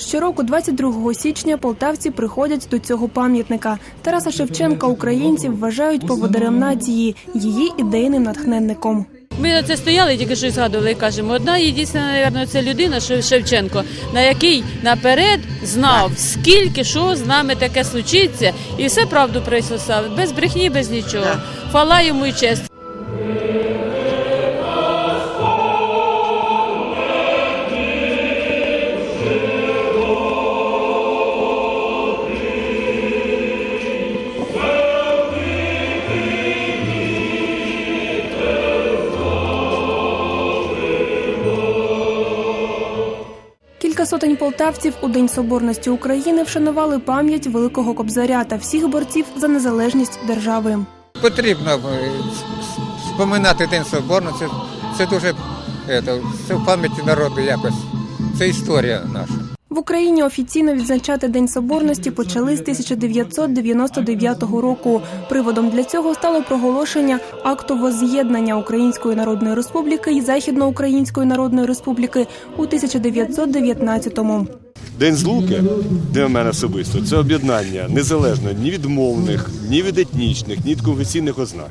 Щороку, 22 січня, полтавці приходять до цього пам'ятника. Тараса Шевченка українці вважають поводарем нації, її ідейним натхненником. Ми на це стояли, тільки що згадували і кажемо, одна єдина, мабуть, це людина Шевченко, на який наперед знав, скільки що з нами таке случиться, і все правду присосав, без брехні, без нічого. Хвала йому і честь. Кілька сотень полтавців у День Соборності України вшанували пам'ять великого кобзаря та всіх борців за незалежність держави. Потрібно е, споминати День Соборності. Це дуже е, це, в пам'яті народу якось. Це історія наша. В Україні офіційно відзначати День Соборності почали з 1999 року. Приводом для цього стало проголошення акту возз'єднання Української Народної Республіки і Західноукраїнської Народної Республіки у 1919-му. День злуки для мене особисто це об'єднання незалежно ні від мовних, ні від етнічних, ні від конфесійних ознак.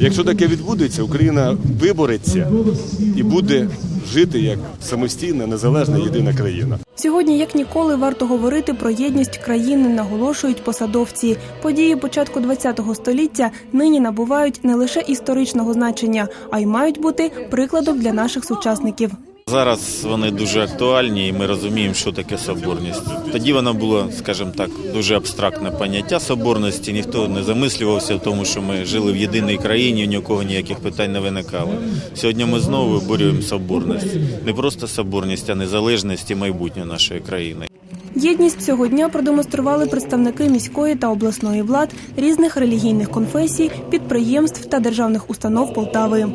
Якщо таке відбудеться, Україна вибореться і буде жити як самостійна, незалежна єдина країна. Сьогодні, як ніколи, варто говорити про єдність країни, наголошують посадовці. Події початку ХХ століття нині набувають не лише історичного значення, а й мають бути прикладом для наших сучасників. Зараз вони дуже актуальні, і ми розуміємо, що таке соборність. Тоді воно було, скажімо так, дуже абстрактне поняття соборності. Ніхто не замислювався в тому, що ми жили в єдиній країні, ні у кого ніяких питань не виникало. Сьогодні ми знову виборюємо соборність. Не просто соборність, а незалежність і майбутнє нашої країни. Єдність цього дня продемонстрували представники міської та обласної влад різних релігійних конфесій, підприємств та державних установ Полтави.